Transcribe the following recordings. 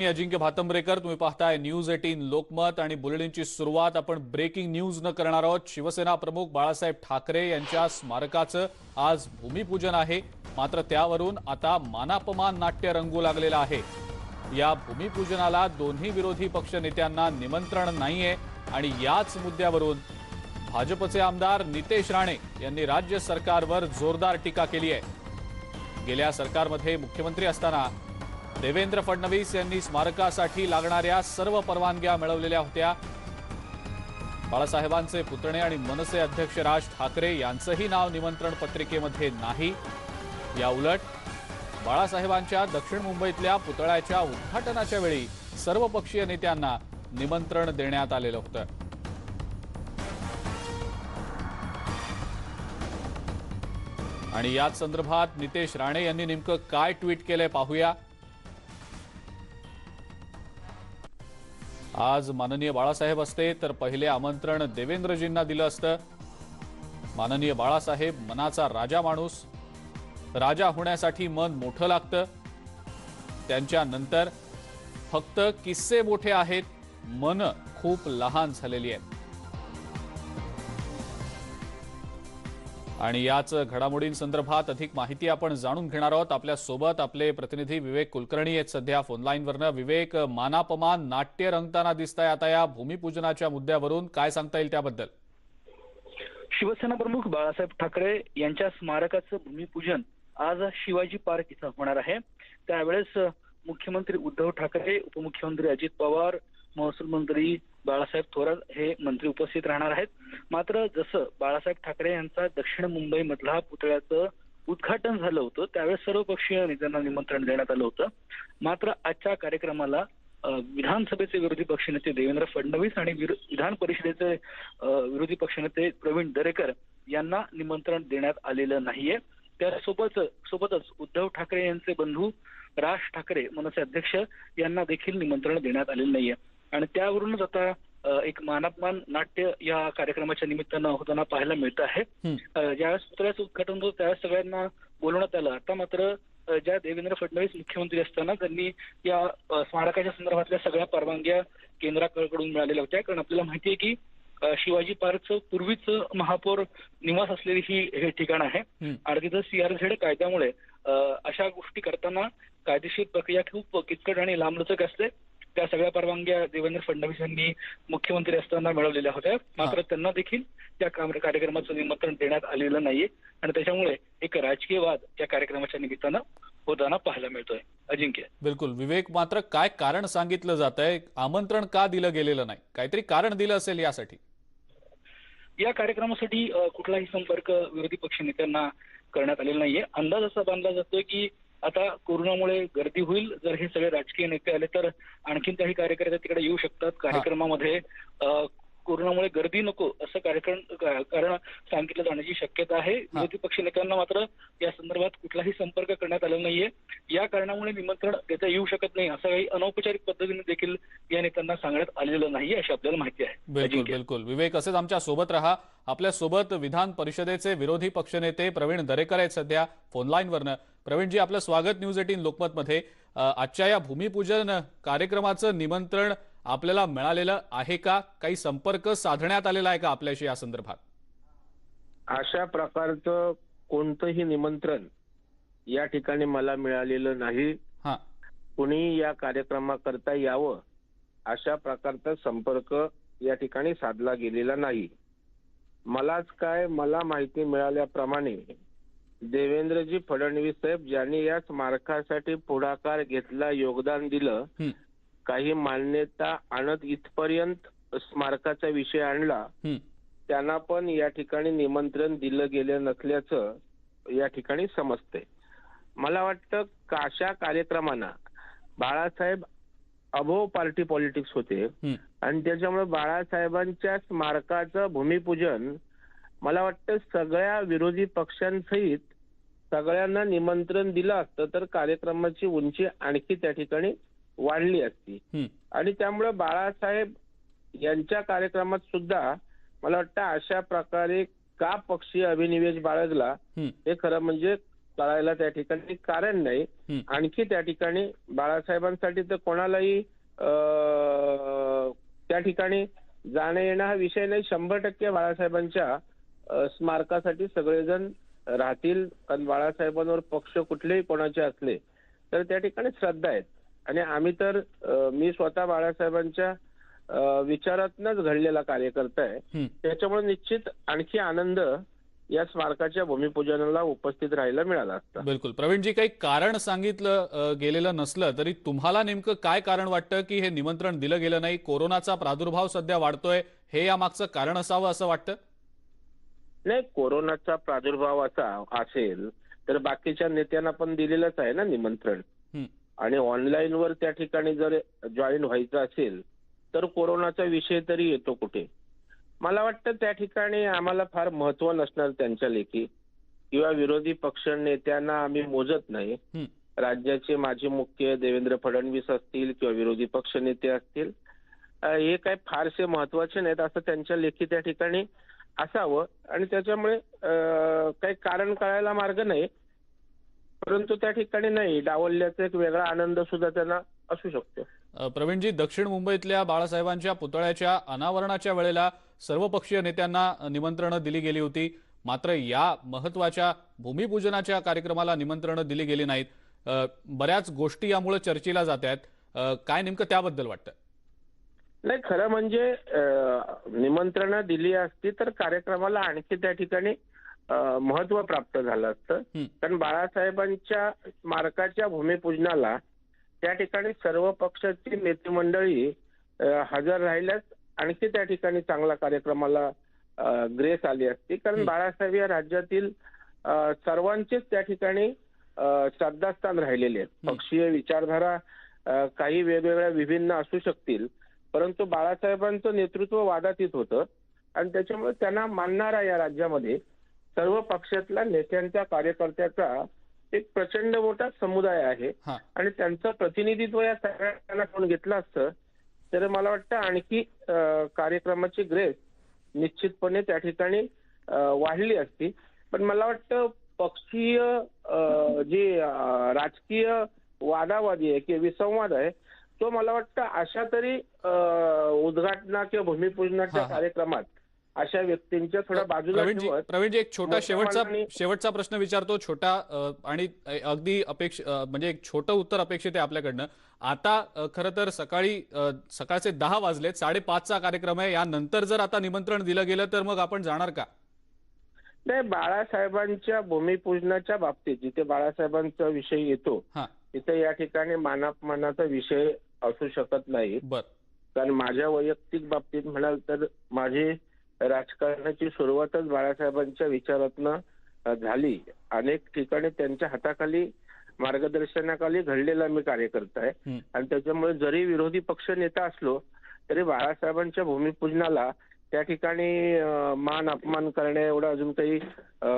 मी अजिंक्य भातंब्रेकर तुम्ही पाहताय news eighteen Lokmat आणि बुलेटिनची सुरुवात आपण ब्रेकिंग न्यूज न करणार आहोत. शिवसेना प्रमुख बाळासाहेब ठाकरे यांच्या स्मारकाचं आज भूमिपूजन आहे. मात्र त्यावरून आता मानापमान नाट्य रंगू लागलेलं आहे. या भूमिपूजनाला दोन्ही विरोधी पक्ष नेत्यांना निमंत्रण नाहीये आणि याच मुद्द्यावरून भाजपचे आमदार नितेश राणे यांनी राज्य सरकारवर जोरदार टीका केली आहे गेल्या सरकारमध्ये मुख्यमंत्री असताना देवेंद्र फडणवीस यांनी स्मारकासाठी लागणाऱ्या सर्व परवानग्या मिळवलेल्या होत्या. बाळासाहेबांचे पुतणे आणि मनसे अध्यक्ष राज ठाकरे यांचंही नाव निमंत्रण पत्रिकेमध्ये नाही. या उलट बाळासाहेबांच्या दक्षिण मुंबईतल्या पुतळ्याच्या उद्घाटनाच्या वेळी सर्वपक्षीय नेत्यांना निमंत्रण देण्यात आलेलं होतं. आणि याच संदर्भात नितेश राणे यांनी नेमकं काय ट्विट केलंय पाहूया. आज माननीय बाळासाहेब असते तर पहिले आमंत्रण देवेंद्रजींना दिलं असतं. माननीय बाळासाहेब मनाचा राजा माणूस राजा होण्यासाठी मन मोठं लागतं. त्यांच्यानंतर फक्त किस्से मोठे आहेत मन खूप लहान झालेली आहेत. आणि याच घडामोडींसंदर्भात अधिक माहिती आपण जाणून घेणार आहोत. आपल्यासोबत आपले प्रतिनिधी विवेक कुलकर्णी आहेत. सध्या फोनलाईनवरनं. विवेक मानापमान नाट्य रंगताना दिसत आता या भूमिपूजनाच्या मुद्द्यावरून काय सांगता येईल त्याबद्दल? शिवसेना प्रमुख बाळासाहेब ठाकरे यांच्या स्मारकाचं भूमिपूजन आज शिवाजी पार्क इथं होणार आहे. त्यावेळेस मुख्यमंत्री उद्धव ठाकरे उपमुख्यमंत्री अजित पवार महसूल मंत्री बाळासाहेब थोरात हे मंत्री उपस्थित राहणार आहेत. मात्र जसं बाळासाहेब ठाकरे यांचा दक्षिण मुंबई मधला पुतळ्याचं उद्घाटन झालं होतं त्यावेळेस सर्व पक्षीय नेत्यांना निमंत्रण देण्यात आलं होतं. मात्र आजच्या कार्यक्रमाला विधानसभेचे विरोधी पक्षनेते देवेंद्र फडणवीस आणि विधान परिषदेचे विरोधी पक्षनेते प्रवीण दरेकर यांना निमंत्रण देण्यात आलेलं नाहीये. त्यासोबत सोबतच उद्धव ठाकरे यांचे बंधू राज ठाकरे मनसे अध्यक्ष यांना देखील निमंत्रण देण्यात आलेलं नाहीये. आणि त्यावरूनच आता एक मानापमान नाट्य या कार्यक्रमाच्या निमित्तानं होताना पाहायला मिळत आहे. ज्यावेळेस पुतळ्याचं उद्घाटन होतं त्यावेळेस सगळ्यांना बोलवण्यात आलं. आता मात्र ज्या देवेंद्र फडणवीस मुख्यमंत्री असताना त्यांनी या स्मारकाच्या संदर्भातल्या सगळ्या परवानग्या केंद्राकडून मिळालेल्या होत्या. कारण आपल्याला माहिती आहे की शिवाजी पार्कचं पूर्वीच महापौर निवास असलेली ही हे ठिकाण आहे. आणि तिथं सीआरझेड कायद्यामुळे अशा गोष्टी करताना कायदेशीर प्रक्रिया खूप किचकट आणि लांबलचक असते. त्या सगळ्या परवानग्या देवेंद्र फडणवीस यांनी मुख्यमंत्री असताना मिळवलेल्या होत्या. मात्र त्यांना देखील त्या कार्यक्रमाचं निमंत्रण देण्यात आलेलं नाहीये. आणि त्याच्यामुळे एक राजकीय वाद या कार्यक्रमाच्या निमित्तानं होताना पाहायला मिळतोय. अजिंक्य. बिलकुल. विवेक मात्र काय कारण सांगितलं जात आहे आमंत्रण का दिलं गेलेलं नाही? काहीतरी कारण दिलं असेल यासाठी. या कार्यक्रमासाठी कुठलाही संपर्क विरोधी पक्ष नेत्यांना करण्यात आलेला नाहीये. अंदाज असा बांधला जातोय की आता कोरोनामुळे गर्दी होईल जर हे सगळे राजकीय नेते आले तर आणखीन काही कार्यकर्ते तिकडे येऊ शकतात. कार्यक्रमामध्ये कोरोनामुळे गर्दी नको असं कार्यक्रम कारण सांगितलं जाण्याची शक्यता आहे. विरोधी पक्ष नेत्यांना मात्र या संदर्भात कुठलाही संपर्क करण्यात आलेला नाहीये. या कारणामुळे निमंत्रण देता येऊ शकत नाही असं काही अनौपचारिक पद्धतीने देखील या नेत्यांना सांगण्यात आलेलं नाहीये अशी आपल्याला माहिती आहे. बिलकुल. बिलकुल. विवेक असेच आमच्यासोबत राहा. आपल्यासोबत विधान परिषदेचे विरोधी पक्षनेते प्रवीण दरेकर आहेत सध्या फोनलाईनवरनं. प्रवीणजी आपलं स्वागत न्यूज एटीन लोकमतमध्ये. आजच्या या भूमिपूजन कार्यक्रमाचं निमंत्रण आपल्याला मिळालेलं आहे का? काही संपर्क साधण्यात आलेला आहे का आपल्याशी या संदर्भात? अशा प्रकारचं कोणतंही निमंत्रण या ठिकाणी मला मिळालेलं नाही. हा. कुणी या कार्यक्रमाकरता यावं अशा प्रकारचा संपर्क या ठिकाणी साधला गेलेला नाही. मलाच काय मला माहिती मिळाल्याप्रमाणे देवेंद्रजी फडणवीस साहेब ज्यांनी या स्मारकासाठी पुढाकार घेतला योगदान दिलं काही मान्यता आणत इथपर्यंत स्मारकाचा विषय आणला. त्यांना पण या ठिकाणी निमंत्रण दिलं गेलं नसल्याचं या ठिकाणी समजते मला वाटतं का अशा कार्यक्रमांना बाळासाहेब अभो पार्टी पॉलिटिक्स होते. आणि त्याच्यामुळे बाळासाहेबांच्या स्मारकाचं भूमिपूजन मला वाटतं सगळ्या विरोधी पक्षांसहित सगळ्यांना निमंत्रण दिलं असतं तर कार्यक्रमाची उंची आणखी त्या ठिकाणी वाढली असती. आणि त्यामुळे बाळासाहेब यांच्या कार्यक्रमात सुद्धा मला वाटतं अशा प्रकारे का पक्षीय अभिनिवेश बाळगला हं. खरं म्हणजे कळायला त्या ठिकाणी कारण नाही. आणखी त्या ठिकाणी बाळासाहेबांसाठी तर कोणालाही त्या ठिकाणी जाणं येणं हा विषय नाही शंभर टक्के बाळासाहेबांच्या स्मारकासाठी सगळेजण राहतील कारण बाळासाहेबांवर पक्ष कुठलेही कोणाचे असले तर त्या ठिकाणी श्रद्धा आहेत. आणि आम्ही तर मी स्वतः बाळासाहेबांच्या विचारातनच घडलेला कार्यकर्ता आहे. त्याच्यामुळे निश्चित आणखी आनंद या स्मारकाच्या भूमिपूजनाला उपस्थित राहायला मिळाला असता. बिलकुल. प्रवीणजी काही कारण सांगितलं गेलेलं नसलं तरी तुम्हाला नेमकं काय कारण वाटतं की हे निमंत्रण दिलं गेलं नाही? कोरोनाचा प्रादुर्भाव सध्या वाढतोय. हे यामागचं कारण असावं असं वाटतं? नाही कोरोनाचा प्रादुर्भाव असा असेल तर बाकीच्या नेत्यांना पण दिलेलंच आहे ना निमंत्रण. आणि ऑनलाईन वर त्या ठिकाणी जर जॉईन व्हायचं असेल तर कोरोनाचा विषय तरी येतो कुठे मला वाटतं त्या ठिकाणी आम्हाला फार महत्त्व नसणार त्यांच्या लेखी किंवा विरोधी पक्ष नेत्यांना आम्ही मोजत नाही. राज्याचे माजी मुख्य देवेंद्र फडणवीस असतील किंवा विरोधी पक्ष नेते असतील हे काय फारसे महत्त्वाचे नाहीत असं त्यांच्या लेखी त्या ठिकाणी असावं आणि त्याच्यामुळे काही कारण कळायला मार्ग नाही. परंतु त्या ठिकाणी नाही. डावलल्याचा एक वेगळा आनंद सुद्धा त्यांना असू शकतो. प्रवीणजी दक्षिण मुंबईतल्या बाळासाहेबांच्या पुतळ्याच्या अनावरणाच्या वेळेला सर्वपक्षीय नेत्यांना निमंत्रणं दिली गेली होती. मात्र या महत्त्वाच्या भूमिपूजनाच्या कार्यक्रमाला निमंत्रणं दिली गेली नाहीत. बऱ्याच गोष्टी यामुळे चर्चेला जात आहेत. काय नेमकं त्याबद्दल वाटतं? नाही खरं म्हणजे निमंत्रणं दिली असती तर कार्यक्रमाला आणखी त्या ठिकाणी महत्त्व प्राप्त झालं असतं. कारण बाळासाहेबांच्या स्मारकाच्या भूमिपूजनाला त्या ठिकाणी सर्व पक्षाची नेते मंडळी अ, हजर राहिल्यास आणखी त्या ठिकाणी चांगला कार्यक्रमाला ग्रेस आली असती कारण. बाळासाहेब या राज्यातील सर्वांचेच त्या ठिकाणी श्रद्धास्थान राहिलेले आहेत. पक्षीय विचारधारा काही वेगवेगळ्या विभिन्न असू शकतील परंतु बाळासाहेबांचं नेतृत्व वादातीत होतं. आणि त्याच्यामुळे त्यांना मानणारा या राज्यामध्ये सर्व पक्षातल्या नेत्यांच्या कार्यकर्त्याचा एक प्रचंड मोठा समुदाय आहे. आणि त्यांचं प्रतिनिधित्व या सगळ्यांना कोण घेतलं असतं तर मला वाटतं आणखी कार्यक्रमाची ग्रेस निश्चितपणे त्या ठिकाणी वाढली असती. पण मला वाटतं पक्षीय जे राजकीय वादावादी आहे किंवा विसंवाद आहे तो मला वाटतं अशा तरी उद्घाटना किंवा भूमिपूजनाच्या. कार्यक्रमात अशा व्यक्तींच्या थोड्या बाजूला प्रवीणजी एक छोटा शेवटचा शेवटचा प्रश्न विचारतो. छोटा आणि अगदी अपेक्ष म्हणजे एक छोटं उत्तर अपेक्षित आहे आपल्याकडनं. आता खरं तर सकाळी सकाळचे दहा वाजलेत साडेपाचचा कार्यक्रम आहे. यानंतर जर आता निमंत्रण दिलं गेलं तर मग आपण जाणार का? नाही बाळासाहेबांच्या भूमिपूजनाच्या बाबतीत जिथे बाळासाहेबांचा विषय येतो तिथे या ठिकाणी मानापमानाचा विषय असू शकत नाही कारण माझ्या वैयक्तिक बाबतीत म्हणाल तर माझी राजकारणाची सुरुवातच बाळासाहेबांच्या विचारातनं झाली. अनेक ठिकाणी त्यांच्या हाताखाली मार्गदर्शनाखाली घडलेला मी कार्यकर्ता आहे. आणि त्याच्यामुळे जरी विरोधी पक्ष नेता असलो तरी बाळासाहेबांच्या भूमिपूजनाला त्या ठिकाणी मान अपमान करण्या एवढं अजून काही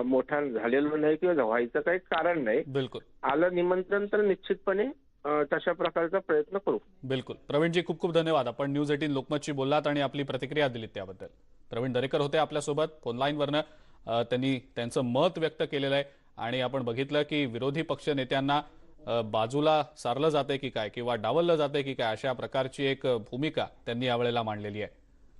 मोठा झालेलं नाही किंवा व्हायचं काही कारण नाही. बिलकुल. आलं निमंत्रण तर निश्चितपणे तशा प्रकारचा प्रयत्न करू. बिलकुल. प्रवीणजी खूप खूप धन्यवाद. आपण न्यूज एटीन लोकमतशी बोललात आणि आपली प्रतिक्रिया दिलीत त्याबद्दल. प्रवीण दरेकर होते आपल्यासोबत. फोनलाईनवरनं त्यांनी त्यांचं मत व्यक्त केलेलं आहे. आणि आपण बघितलं की विरोधी पक्ष नेत्यांना बाजूला सारलं जाते की काय किंवा डावललं जाते की काय अशा प्रकारची एक भूमिका त्यांनी यावेळेला मांडलेली आहे.